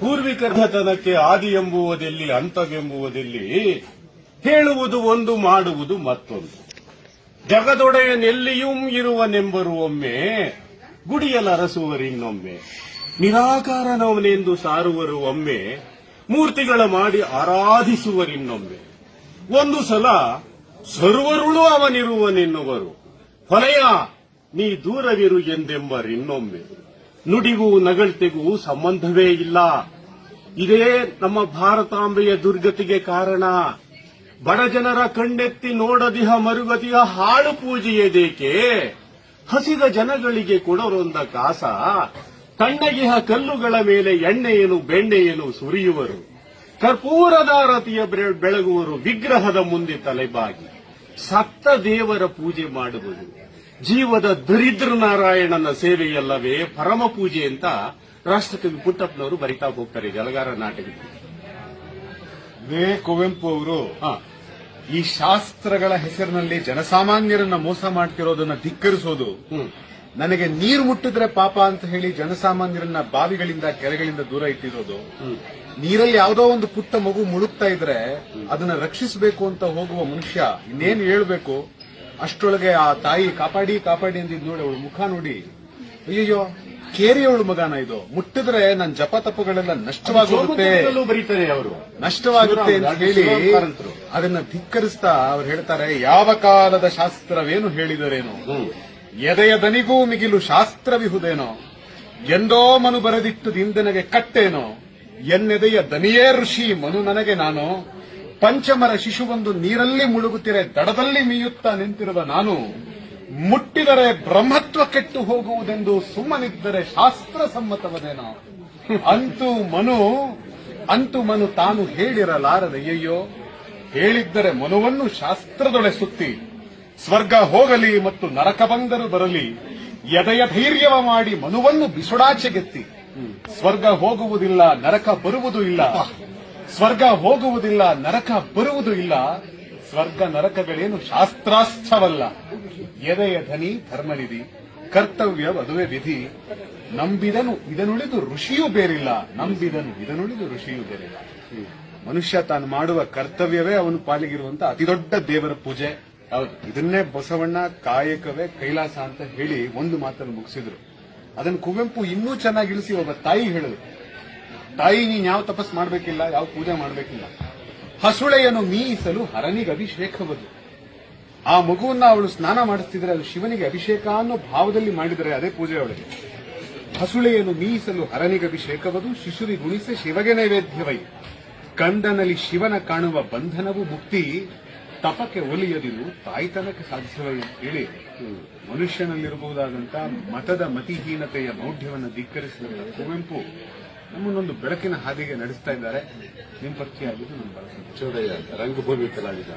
ಪೂರ್ವಿಕರ್ಧತನಕ್ಕೆ ಆದಿ ಎಂಬುವುದೆಲ್ಲಿ ಅಂತವೆಂಬುವುದೆಲ್ಲಿ ಹೇಳುವುದು ಒಂದು, ಮಾಡುವುದು ಮತ್ತೊಂದು. ಜಗದೊಡೆಯನೆಲ್ಲಿಯೂ ಇರುವನೆಂಬರು ಒಮ್ಮೆ ಗುಡಿಯಲರಸುವರಿನ್ನೊಮ್ಮೆ ನಿರಾಕಾರನವನೆಂದು ಸಾರುವರು ಒಮ್ಮೆ, ಮೂರ್ತಿಗಳ ಮಾಡಿ ಆರಾಧಿಸುವರಿನ್ನೊಮ್ಮೆ ಒಂದು ಸಲ ಸರ್ವರುಳು ಅವನಿರುವನೆನ್ನುವರು. ಹೊಲೆಯ ನೀ ದೂರವಿರು ಎಂದೆಂಬರಿನ್ನೊಮ್ಮೆ. ನುಡಿಗೂ ನಗಳ್ತೆಗೂ ಸಂಬಂಧವೇ ಇಲ್ಲ. ಇದೇ ನಮ್ಮ ಭಾರತಾಂಬೆಯ ದುರ್ಗತಿಗೆ ಕಾರಣ. ಬಡ ಜನರ ಕಣ್ಣೆತ್ತಿ ನೋಡದಿಹ ಮರುಗತಿಯ ಹಾಳು ಪೂಜೆಯದೇಕೆ ಹಸಿದ ಜನಗಳಿಗೆ ಕೊಡರೊಂದ ಕಾಸ. ತಣ್ಣಗಿಹ ಕಲ್ಲುಗಳ ಮೇಲೆ ಎಣ್ಣೆಯೇನು ಬೆಣ್ಣೆಯೇನು ಸುರಿಯುವರು. ಕರ್ಪೂರದ ರತಿಯ ಬೆಳಗುವರು ವಿಗ್ರಹದ ಮುಂದೆ ತಲೆಬಾಗಿ. ಸತ್ತ ದೇವರ ಪೂಜೆ ಮಾಡುವುದು. ಜೀವದ ದರಿದ್ರ ನಾರಾಯಣನ ಸೇವೆಯಲ್ಲವೇ ಪರಮ ಪೂಜೆ ಅಂತ ರಾಷ್ಟ್ರಕವಿ ಪುಟ್ಟಪ್ಪನವರು ಬರಿತಾ ಹೋಗ್ತಾರೆ ಜಲಗಾರ ನಾಟಕದಲ್ಲಿ. ವೇ ಕುವೆಂಪು ಅವರು ಈ ಶಾಸ್ತ್ರಗಳ ಹೆಸರಿನಲ್ಲಿ ಜನಸಾಮಾನ್ಯರನ್ನ ಮೋಸ ಮಾಡ್ತಿರೋದನ್ನ ಧಿಕ್ಕರಿಸೋದು ನನಗೆ ನೀರು ಮುಟ್ಟಿದ್ರೆ ಪಾಪ ಅಂತ ಹೇಳಿ ಜನಸಾಮಾನ್ಯರನ್ನ ಬಾವಿಗಳಿಂದ ಕೆರೆಗಳಿಂದ ದೂರ ಇಟ್ಟಿರೋದು ನೀರಲ್ಲಿ ಯಾವುದೋ ಒಂದು ಪುಟ್ಟ ಮಗು ಮುಳುಗ್ತಾ ಇದ್ರೆ ಅದನ್ನ ರಕ್ಷಿಸಬೇಕು ಅಂತ ಹೋಗುವ ಮನುಷ್ಯ ಇನ್ನೇನು ಹೇಳ್ಬೇಕು? ಅಷ್ಟರೊಳಗೆ ಆ ತಾಯಿ ಕಾಪಾಡಿ ಕಾಪಾಡಿ ಅಂದಿದ್ ನೋಡಿ ಅವಳು ಮುಖ ನೋಡಿ ಅಯ್ಯಯ್ಯೋ ಕೇರಿಯವಳು ಮಗನ ಇದು. ಮುಟ್ಟಿದ್ರೆ ನನ್ನ ಜಪ ತಪ್ಪುಗಳೆಲ್ಲ ನಷ್ಟವಾಗುತ್ತೆ ಬರೀತಾರೆ ಅವರು. ನಷ್ಟವಾಗುತ್ತೆ ಅಂತ ಹೇಳಿ. ಅದನ್ನ ಧಿಕ್ಕರಿಸ್ತಾ ಅವ್ರು ಹೇಳ್ತಾರೆ ಯಾವ ಕಾಲದ ಶಾಸ್ತ್ರವೇನು ಹೇಳಿದರೇನು? ಎದೆಯ ದನಿಗೂ ಮಿಗಿಲು ಶಾಸ್ತ್ರವಿಹುದೇನೋ? ಎಂದೋ ಮನು ಬರೆದಿಟ್ಟು ದಿಂದನಗೆ ಕಟ್ಟೇನೋ? ಎನ್ನೆದೆಯ ದನಿಯೇ ಋಷಿ ಮನು ನನಗೆ ನಾನು? ಪಂಚಮರ ಶಿಶುವೊಂದು ನೀರಲ್ಲಿ ಮುಳುಗುತ್ತಿರೆ, ದಡದಲ್ಲಿ ಮೀಯುತ್ತಾ ನಿಂತಿರುವ ನಾನು, ಮುಟ್ಟಿದರೆ ಬ್ರಹ್ಮತ್ವ ಕೆಟ್ಟು ಹೋಗುವುದೆಂದು ಸುಮ್ಮನಿದ್ದರೆ ಶಾಸ್ತ್ರ ಸಮ್ಮತವದೇನೋ. ಅಂತೂ ಮನು ಅಂತೂ ಮನು ತಾನು ಹೇಳಿರಲಾರದಯ್ಯಯ್ಯೋ ಹೇಳಿದ್ದರೆ ಮನುವನ್ನು ಶಾಸ್ತ್ರದೊಳೆ ಸುತ್ತಿ ಸ್ವರ್ಗ ಹೋಗಲಿ ಮತ್ತು ನರಕ ಬಂದರು ಬರಲಿ, ಎದೆಯ ಧೈರ್ಯವ ಮಾಡಿ ಮನುವನ್ನು ಬಿಸುಡಾಚೆಗೆತ್ತಿ, ಸ್ವರ್ಗ ಹೋಗುವುದಿಲ್ಲ, ನರಕ ಬರುವುದೂ ಇಲ್ಲ. ಸ್ವರ್ಗ ಹೋಗುವುದಿಲ್ಲ, ನರಕ ಬರುವುದು ಇಲ್ಲ. ಸ್ವರ್ಗ ನರಕಗಳೇನು ಶಾಸ್ತ್ರಾಸ್ತ್ರವಲ್ಲ ಎದೆಯ ಧನಿ ಧರ್ಮನಿಧಿ, ಕರ್ತವ್ಯ ಅದುವೆ ವಿಧಿ. ನಂಬಿದನು ಇದನುಳಿದು ಋಷಿಯೂ ಬೇರಿಲ್ಲ. ನಂಬಿದನು ಇದನ್ನುಳಿದು ಋಷಿಯೂ ಬೇರಿಲ್ಲ. ಮನುಷ್ಯ ತಾನು ಮಾಡುವ ಕರ್ತವ್ಯವೇ ಅವನು ಪಾಲಿಗಿರುವಂತ ಅತಿದೊಡ್ಡ ದೇವರ ಪೂಜೆ. ಹೌದು, ಇದನ್ನೇ ಬಸವಣ್ಣ ಕಾಯಕವೇ ಕೈಲಾಸ ಅಂತ ಹೇಳಿ ಒಂದು ಮಾತನ್ನು ಮುಗಿಸಿದ್ರು. ಅದನ್ನು ಕುವೆಂಪು ಇನ್ನೂ ಚೆನ್ನಾಗಿ ಇಳಿಸಿ ಒಬ್ಬ ತಾಯಿ ಹೇಳಿದ್ರು ತಾಯಿ ನೀನ್ ಯಾವ ತಪಸ್ ಮಾಡಬೇಕಿಲ್ಲ, ಯಾವ ಪೂಜೆ ಮಾಡಬೇಕಿಲ್ಲ. ಹಸುಳೆಯನ್ನು ಮೀಸಲು ಹರನಿಗೆ ಅಭಿಷೇಕವದು ಆ ಮಗುವನ್ನ ಅವಳು ಸ್ನಾನ ಮಾಡಿಸ್ತಿದ್ರೆ ಅದು ಶಿವನಿಗೆ ಅಭಿಷೇಕ ಅನ್ನೋ ಭಾವದಲ್ಲಿ ಮಾಡಿದರೆ ಅದೇ ಪೂಜೆ ಅವಳಿಗೆ. ಹಸುಳೆಯನ್ನು ಮೀಸಲು ಹರನಿಗೆ ಅಭಿಷೇಕವದು ಶಿಶುರಿ ಗುಣಿಸೆ ಶಿವಗೆ ನೈವೇದ್ಯವೈ ಕಂದನಲ್ಲಿ ಶಿವನ ಕಾಣುವ ಬಂಧನವು ಮುಕ್ತಿ ತಪಕ್ಕೆ ಒಲಿಯದಿರು, ತಾಯ್ತನಕ್ಕೆ ಸಾಧ್ಯವೈ ಅಂತ ಹೇಳಿ ಮನುಷ್ಯನಲ್ಲಿರಬಹುದಾದಂತಹ ಮತದ ಮತಿಹೀನತೆಯ ಮೌಢ್ಯವನ್ನು ಧಿಕ್ಕರಿಸಿದಂತಹ ಕುವೆಂಪು ನಮ್ಮನ್ನೊಂದು ಬೆಳಕಿನ ಹಾದಿಗೆ ನಡೆಸ್ತಾ ಇದ್ದಾರೆ. ನಿಮ್ಮ ಆಗಿದ್ದು ನಮ್ಮ ಚೌಡಯ್ಯ ಅಂತ ರಂಗಭೂಮಿ ಕಲಾವಿದ